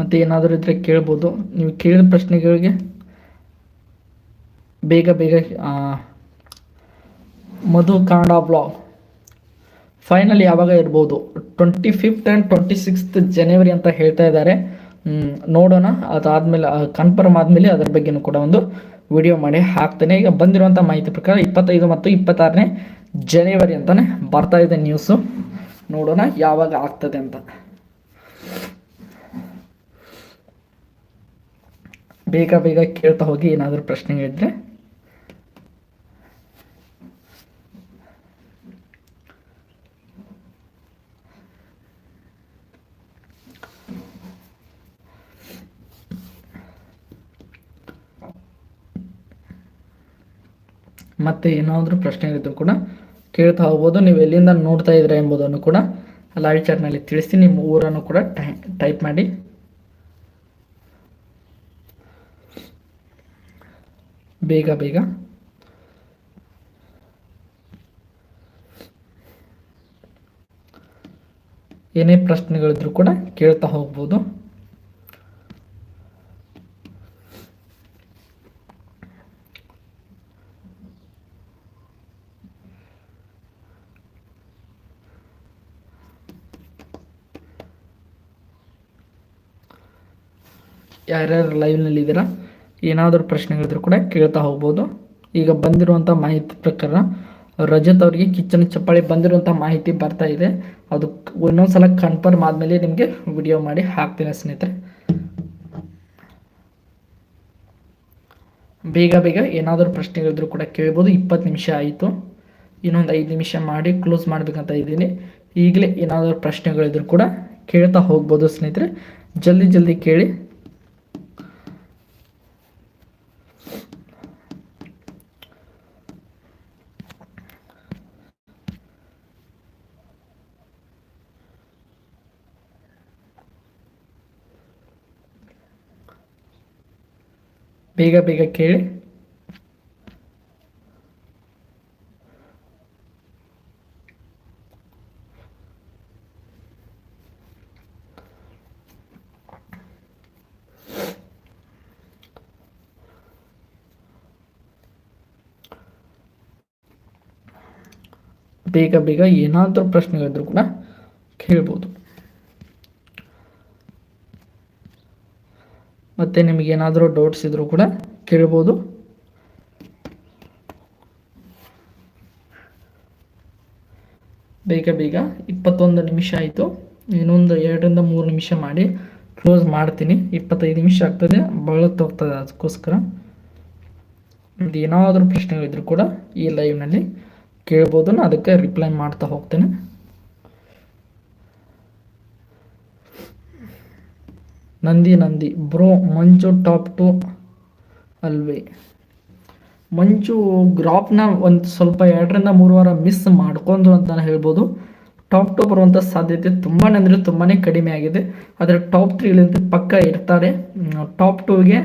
ಮತ್ತೆ ಏನಾದರೂ ಇದ್ರೆ ಕೇಳ್ಬೋದು. ನೀವು ಕೇಳಿದ ಪ್ರಶ್ನೆಗಳಿಗೆ ಬೇಗ ಬೇಗ ಮಧು ಕನ್ನಡ ಬ್ಲಾಗ್ ಫೈನಲ್ ಯಾವಾಗ ಇರ್ಬೋದು? Twenty fifth and twenty sixth January ಅಂತ ಹೇಳ್ತಾ ಇದ್ದಾರೆ. ನೋಡೋಣ. ಅದಾದಮೇಲೆ ಕನ್ಫರ್ಮ್ ಆದಮೇಲೆ ಅದರ ಬಗ್ಗೆನೂ ಕೂಡ ಒಂದು ವಿಡಿಯೋ ಮಾಡಿ ಹಾಕ್ತೇನೆ. ಈಗ ಬಂದಿರುವಂಥ ಮಾಹಿತಿ ಪ್ರಕಾರ ಇಪ್ಪತ್ತೈದು ಮತ್ತು ಇಪ್ಪತ್ತಾರನೇ ಜನವರಿ ಅಂತಲೇ ಬರ್ತಾ ಇದೆ ನ್ಯೂಸು ನೋಡೋಣ ಯಾವಾಗ ಆಗ್ತದೆ ಅಂತ. ಬೇಗ ಬೇಗ ಕೇಳ್ತಾ ಹೋಗಿ ಏನಾದರೂ ಪ್ರಶ್ನೆಗಳಿದ್ರೆ ಮತ್ತೆ ಏನಾದರೂ ಪ್ರಶ್ನೆಗಳಿದ್ರು ಕೂಡ ಕೇಳ್ತಾ ಹೋಗ್ಬೋದು. ನೀವು ಎಲ್ಲಿಂದ ನೋಡ್ತಾ ಇದ್ದೀರಾ ಎಂಬುದನ್ನು ಕೂಡ ಲೈವ್ ಚಾಟ್ನಲ್ಲಿ ತಿಳಿಸಿ. ನಿಮ್ಮ ಊರನ್ನು ಕೂಡ ಟೈಪ್ ಮಾಡಿ. ಬೇಗ ಬೇಗ. ಏನೇ ಪ್ರಶ್ನೆಗಳಿದ್ರು ಕೂಡ ಕೇಳ್ತಾ ಹೋಗ್ಬೋದು. ಯಾರ್ಯಾರು ಲೈವ್ನಲ್ಲಿ ಇದ್ದೀರಾ ಏನಾದರೂ ಪ್ರಶ್ನೆಗಳಿದ್ರು ಕೂಡ ಕೇಳ್ತಾ ಹೋಗ್ಬೋದು. ಈಗ ಬಂದಿರುವಂಥ ಮಾಹಿತಿ ಪ್ರಕಾರ ರಜತ್ ಅವರಿಗೆ ಕಿಚನ್ ಚಪ್ಪಾಳಿ ಬಂದಿರುವಂಥ ಮಾಹಿತಿ ಬರ್ತಾ ಇದೆ. ಅದು ಇನ್ನೊಂದ್ಸಲ ಕನ್ಫರ್ಮ್ ಆದಮೇಲೆ ನಿಮಗೆ ವಿಡಿಯೋ ಮಾಡಿ ಹಾಕ್ತೀನಿ ಸ್ನೇಹಿತರೆ. ಬೇಗ ಬೇಗ ಏನಾದರೂ ಪ್ರಶ್ನೆಗಳಿದ್ರು ಕೂಡ ಕೇಳ್ಬೋದು. ಇಪ್ಪತ್ತು ನಿಮಿಷ ಆಯಿತು. ಇನ್ನೊಂದು ಐದು ನಿಮಿಷ ಮಾಡಿ ಕ್ಲೋಸ್ ಮಾಡಬೇಕಂತ ಇದ್ದೀನಿ. ಈಗಲೇ ಏನಾದರೂ ಪ್ರಶ್ನೆಗಳಿದ್ರು ಕೂಡ ಕೇಳ್ತಾ ಹೋಗ್ಬೋದು ಸ್ನೇಹಿತರೆ. ಜಲ್ದಿ ಜಲ್ದಿ ಕೇಳಿ. ಬೇಗ ಬೇಗ ಕೇಳಿ. ಬೇಗ ಬೇಗ ಏನಾದರೂ ಪ್ರಶ್ನೆಗಳಿದ್ರು ಕೂಡ ಕೇಳ್ಬೋದು. ಮತ್ತು ನಿಮಗೇನಾದರೂ ಡೌಟ್ಸ್ ಇದ್ದರೂ ಕೂಡ ಕೇಳ್ಬೋದು. ಬೇಗ ಬೇಗ ಇಪ್ಪತ್ತೊಂದು ನಿಮಿಷ ಆಯಿತು. ಇನ್ನೊಂದು ಎರಡರಿಂದ ಮೂರು ನಿಮಿಷ ಮಾಡಿ ಕ್ಲೋಸ್ ಮಾಡ್ತೀನಿ. ಇಪ್ಪತ್ತೈದು ನಿಮಿಷ ಆಗ್ತದೆ ಹೋಗ್ತದೆ ಅದಕ್ಕೋಸ್ಕರ. ಇದು ಏನಾದರೂ ಪ್ರಶ್ನೆಗಳಿದ್ರು ಕೂಡ ಈ ಲೈವ್ನಲ್ಲಿ ಕೇಳ್ಬೋದು. ನಾನು ಅದಕ್ಕೆ ರಿಪ್ಲೈ ಮಾಡ್ತಾ ಹೋಗ್ತೇನೆ. Nandi Nandi. Bro, Manju top two ಅಲ್ವೇ. ಮಂಚು ಗ್ರಾಪ್ನ ಒಂದು ಸ್ವಲ್ಪ ಎರಡರಿಂದ ಮೂರು ವಾರ ಮಿಸ್ ಮಾಡ್ಕೊಂಡು ಅಂತ ಹೇಳ್ಬೋದು. ಟಾಪ್ ಟು ಬರುವಂಥ ಸಾಧ್ಯತೆ ತುಂಬಾ ಅಂದರೆ ತುಂಬಾ ಕಡಿಮೆ ಆಗಿದೆ. ಆದರೆ ಟಾಪ್ ತ್ರೀಲಿಂತ ಪಕ್ಕ ಇರ್ತಾರೆ. ಟಾಪ್ ಟೂಗೆ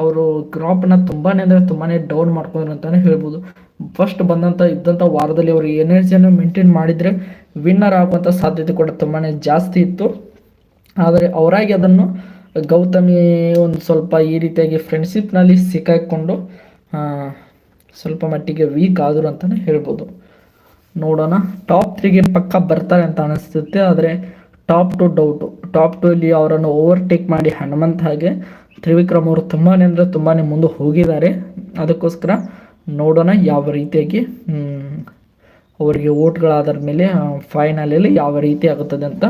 ಅವರು ಗ್ರಾಪ್ನ ತುಂಬಾ ಅಂದರೆ ತುಂಬಾ ಡೌನ್ ಮಾಡ್ಕೊಂಡ್ರು ಅಂತಲೇ ಹೇಳ್ಬೋದು. ಫಸ್ಟ್ ಬಂದಂಥ ಇದ್ದಂಥ ವಾರದಲ್ಲಿ ಅವರು ಎನರ್ಜಿಯನ್ನು ಮೇಂಟೈನ್ ಮಾಡಿದರೆ ವಿನ್ನರ್ ಆಗುವಂಥ ಸಾಧ್ಯತೆ ಕೂಡ ತುಂಬಾ ಜಾಸ್ತಿ ಇತ್ತು. ಆದರೆ ಅವರಾಗಿ ಅದನ್ನು ಗೌತಮಿ ಒಂದು ಸ್ವಲ್ಪ ಈ ರೀತಿಯಾಗಿ ಫ್ರೆಂಡ್ಶಿಪ್ನಲ್ಲಿ ಸಿಕ್ಕಾಕೊಂಡು ಸ್ವಲ್ಪ ಮಟ್ಟಿಗೆ ವೀಕ್ ಆದರು ಅಂತಲೇ ಹೇಳ್ಬೋದು. ನೋಡೋಣ. ಟಾಪ್ ತ್ರೀಗೆ ಪಕ್ಕ ಬರ್ತಾರೆ ಅಂತ ಅನಿಸುತ್ತೆ, ಆದರೆ top two doubt top two ಇಲ್ಲಿ ಅವರನ್ನು ಓವರ್ಟೇಕ್ ಮಾಡಿ ಹನುಮಂತ್ ಹಾಗೆ ತ್ರಿವಿಕ್ರಮ್ ಅವರು ತುಂಬಾ ಅಂದರೆ ತುಂಬಾ ಮುಂದೆ ಹೋಗಿದ್ದಾರೆ. ಅದಕ್ಕೋಸ್ಕರ ನೋಡೋಣ ಯಾವ ರೀತಿಯಾಗಿ ಅವರಿಗೆ ಓಟ್ಗಳಾದ ಮೇಲೆ ಫೈನಲಲ್ಲಿ ಯಾವ ರೀತಿ ಆಗುತ್ತದೆ ಅಂತ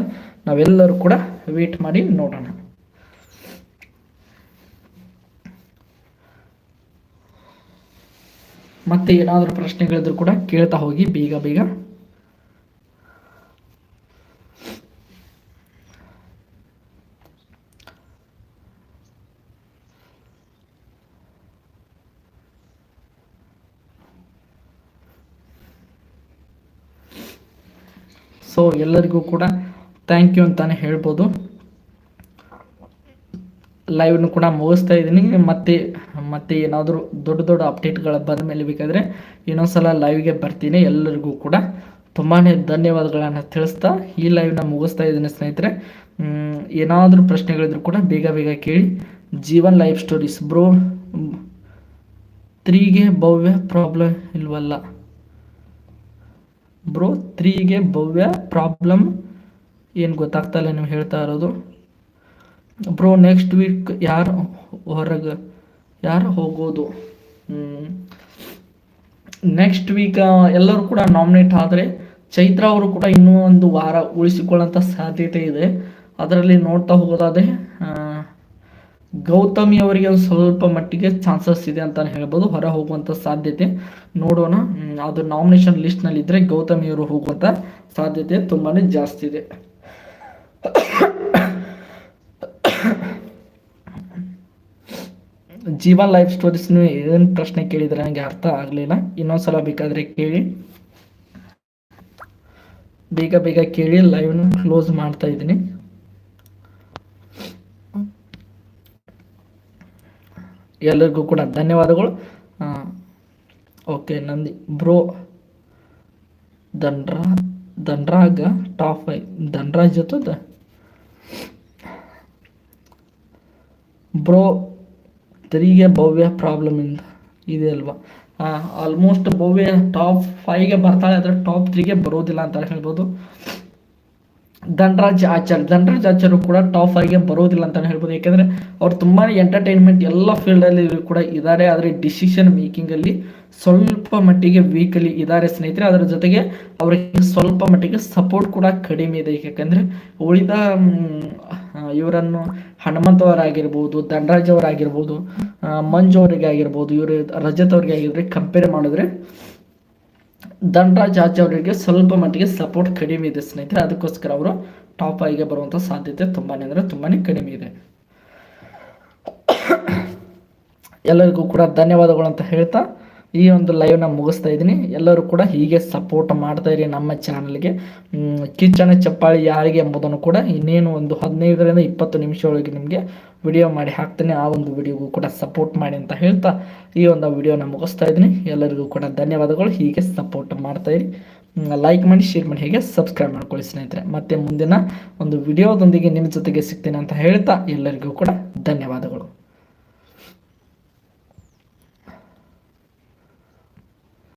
ನಾವೆಲ್ಲರೂ ಕೂಡ ವೇಟ್ ಮಾಡಿ ನೋಡೋಣ. ಮತ್ತೆ ಏನಾದರೂ ಪ್ರಶ್ನೆಗಳಿದ್ರು ಕೂಡ ಕೇಳ್ತಾ ಹೋಗಿ, ಬೇಗ ಬೇಗ. ಸೊ ಎಲ್ಲರಿಗೂ ಕೂಡ ಥ್ಯಾಂಕ್ ಯು ಅಂತಾನೆ ಹೇಳ್ಬೋದು. ಲೈವ್ನು ಕೂಡ ಮುಗಿಸ್ತಾ ಇದ್ದೀನಿ. ಮತ್ತೆ ಮತ್ತೆ ಏನಾದರೂ ದೊಡ್ಡ ದೊಡ್ಡ ಅಪ್ಡೇಟ್ಗಳು ಬಂದ ಮೇಲೆ ಬೇಕಾದರೆ ಇನ್ನೊಂದ್ಸಲ ಲೈವ್ಗೆ ಬರ್ತೀನಿ. ಎಲ್ಲರಿಗೂ ಕೂಡ ತುಂಬಾ ಧನ್ಯವಾದಗಳನ್ನು ತಿಳಿಸ್ತಾ ಈ ಲೈವ್ನ ಮುಗಿಸ್ತಾ ಇದ್ದೀನಿ ಸ್ನೇಹಿತರೆ. ಏನಾದರೂ ಪ್ರಶ್ನೆಗಳಿದ್ರು ಕೂಡ ಬೇಗ ಬೇಗ ಕೇಳಿ. ಜೀವನ್ ಲೈಫ್ ಸ್ಟೋರೀಸ್ ಬ್ರೋ ತ್ರೀಗೆ ಭವ್ಯ ಪ್ರಾಬ್ಲಮ್ ಇಲ್ವಲ್ಲ? ಬ್ರೋ ತ್ರೀಗೆ ಭವ್ಯ ಪ್ರಾಬ್ಲಮ್ ಏನು ಗೊತ್ತಾಗ್ತಾ ಇಲ್ಲ ನೀವು ಹೇಳ್ತಾ ಇರೋದು. ಬ್ರೋ ನೆಕ್ಸ್ಟ್ ವೀಕ್ ಯಾರು ಹೊರಗೆ, ಯಾರು ಹೋಗೋದು? ನೆಕ್ಸ್ಟ್ ವೀಕ್ ಎಲ್ಲರೂ ಕೂಡ ನಾಮಿನೇಟ್ ಆದರೆ ಚೈತ್ರ ಅವರು ಕೂಡ ಇನ್ನೂ ಒಂದು ವಾರ ಉಳಿಸಿಕೊಳ್ಳೋಂಥ ಸಾಧ್ಯತೆ ಇದೆ. ಅದರಲ್ಲಿ ನೋಡ್ತಾ ಹೋಗೋದಾದರೆ ಗೌತಮಿ ಅವರಿಗೆ ಒಂದು ಸ್ವಲ್ಪ ಮಟ್ಟಿಗೆ ಚಾನ್ಸಸ್ ಇದೆ ಅಂತ ಹೇಳ್ಬೋದು. ಹೊರ ಹೋಗುವಂಥ ಸಾಧ್ಯತೆ ನೋಡೋಣ. ಅದು ನಾಮಿನೇಷನ್ ಲಿಸ್ಟ್ನಲ್ಲಿದ್ದರೆ ಗೌತಮಿಯವರು ಹೋಗುವಂಥ ಸಾಧ್ಯತೆ ತುಂಬಾ ಜಾಸ್ತಿ ಇದೆ. ಜೀವನ್ ಲೈಫ್ ಸ್ಟೋರೀಸ್ ಏನು ಪ್ರಶ್ನೆ ಕೇಳಿದ್ರೆ ನನಗೆ ಅರ್ಥ ಆಗಲಿಲ್ಲ. ಇನ್ನೊಂದ್ಸಲ ಬೇಕಾದರೆ ಕೇಳಿ. ಬೇಗ ಬೇಗ ಕೇಳಿ ಲೈವ್ನ ಕ್ಲೋಸ್ ಮಾಡ್ತಾ ಇದ್ದೀನಿ. ಎಲ್ಲರಿಗೂ ಕೂಡ ಧನ್ಯವಾದಗಳು. ಓಕೆ, ನಂದಿ, ಬ್ರೋ ದನ್ರಾ ದನ್ರಾಗ ಟಾಪ್ ಫೈವ್ ದನ್ರಾಜ್ ಜೊತೆ ಬ್ರೋ, ತೆರಿಗೆ ಭವ್ಯ ಪ್ರಾಬ್ಲಮ್ ಇಂದ. ಇದೆ ಅಲ್ವಾ? ಆಲ್ಮೋಸ್ಟ್ ಭವ್ಯ ಟಾಪ್ ಫೈವ್ಗೆ ಬರ್ತಾಳೆ, ಆದರೆ ಟಾಪ್ ತ್ರೀಗೆ ಬರೋದಿಲ್ಲ ಅಂತ ಹೇಳ್ಬೋದು. ಧನರಾಜ್ ಆಚಾರ್. ಧನರಾಜ್ ಆಚಾರ್ಯರು ಕೂಡ ಟಾಪ್ ಫೈವ್ಗೆ ಬರೋದಿಲ್ಲ ಅಂತ ಹೇಳ್ಬೋದು. ಯಾಕೆಂದರೆ ಅವ್ರು ತುಂಬಾ ಎಂಟರ್ಟೈನ್ಮೆಂಟ್ ಎಲ್ಲ ಫೀಲ್ಡಲ್ಲಿ ಕೂಡ ಇದ್ದಾರೆ ಆದರೆ ಡಿಸಿಷನ್ ಮೇಕಿಂಗಲ್ಲಿ ಸ್ವಲ್ಪ ಮಟ್ಟಿಗೆ ವೀಕಲಿ ಇದ್ದಾರೆ ಸ್ನೇಹಿತರೆ. ಅದರ ಜೊತೆಗೆ ಅವರಿಗೆ ಸ್ವಲ್ಪ ಮಟ್ಟಿಗೆ ಸಪೋರ್ಟ್ ಕೂಡ ಕಡಿಮೆ ಇದೆ. ಯಾಕೆಂದರೆ ಉಳಿದ ಇವರನ್ನು ಹನುಮಂತವರಾಗಿರ್ಬೋದು ಧನರಾಜ್ ಅವರಾಗಿರ್ಬೋದು ಮಂಜು ಅವರಿಗೆ ಆಗಿರ್ಬೋದು, ಇವರು ರಜತ್ ಅವ್ರಿಗೆ ಆಗಿರ್ಬೋದು ಕಂಪೇರ್ ಮಾಡಿದ್ರೆ ಧನರಾಜ್ ಅವರಿಗೆ ಸ್ವಲ್ಪ ಮಟ್ಟಿಗೆ ಸಪೋರ್ಟ್ ಕಡಿಮೆ ಇದೆ ಸ್ನೇಹಿತರೆ. ಅದಕ್ಕೋಸ್ಕರ ಅವರು ಟಾಪ್ ಐಗೆ ಬರುವಂಥ ಸಾಧ್ಯತೆ ತುಂಬಾ ಅಂದರೆ ತುಂಬಾ ಕಡಿಮೆ ಇದೆ. ಎಲ್ಲರಿಗೂ ಕೂಡ ಧನ್ಯವಾದಗಳು ಅಂತ ಹೇಳ್ತಾ ಈ ಒಂದು ಲೈವ್ನ ಮುಗಿಸ್ತಾ ಇದ್ದೀನಿ. ಎಲ್ಲರೂ ಕೂಡ ಹೀಗೆ ಸಪೋರ್ಟ್ ಮಾಡ್ತಾ ಇರಿ ನಮ್ಮ ಚಾನಲ್ಗೆ ಕಿಚ್ಚನ ಚಪ್ಪಾಳಿ ಯಾರಿಗೆ ಎಂಬುದನ್ನು ಕೂಡ ಇನ್ನೇನು ಒಂದು ಹದಿನೈದರಿಂದ ಇಪ್ಪತ್ತು ನಿಮಿಷ ಒಳಗೆ ನಿಮಗೆ ವಿಡಿಯೋ ಮಾಡಿ ಹಾಕ್ತೇನೆ. ಆ ಒಂದು ವಿಡಿಯೋಗೂ ಕೂಡ ಸಪೋರ್ಟ್ ಮಾಡಿ ಅಂತ ಹೇಳ್ತಾ ಈ ಒಂದು ವಿಡಿಯೋನ ಮುಗಿಸ್ತಾ ಇದ್ದೀನಿ. ಎಲ್ಲರಿಗೂ ಕೂಡ ಧನ್ಯವಾದಗಳು. ಹೀಗೆ ಸಪೋರ್ಟ್ ಮಾಡ್ತಾ ಇರಿ. ಲೈಕ್ ಮಾಡಿ ಶೇರ್ ಮಾಡಿ, ಹೇಗೆ ಸಬ್ಸ್ಕ್ರೈಬ್ ಮಾಡ್ಕೊಳ್ಳಿ ಸ್ನೇಹಿತರೆ. ಮತ್ತೆ ಮುಂದಿನ ಒಂದು ವಿಡಿಯೋದೊಂದಿಗೆ ನಿಮ್ಮ ಜೊತೆಗೆ ಸಿಗ್ತೇನೆ ಅಂತ ಹೇಳ್ತಾ ಎಲ್ಲರಿಗೂ ಕೂಡ ಧನ್ಯವಾದಗಳು.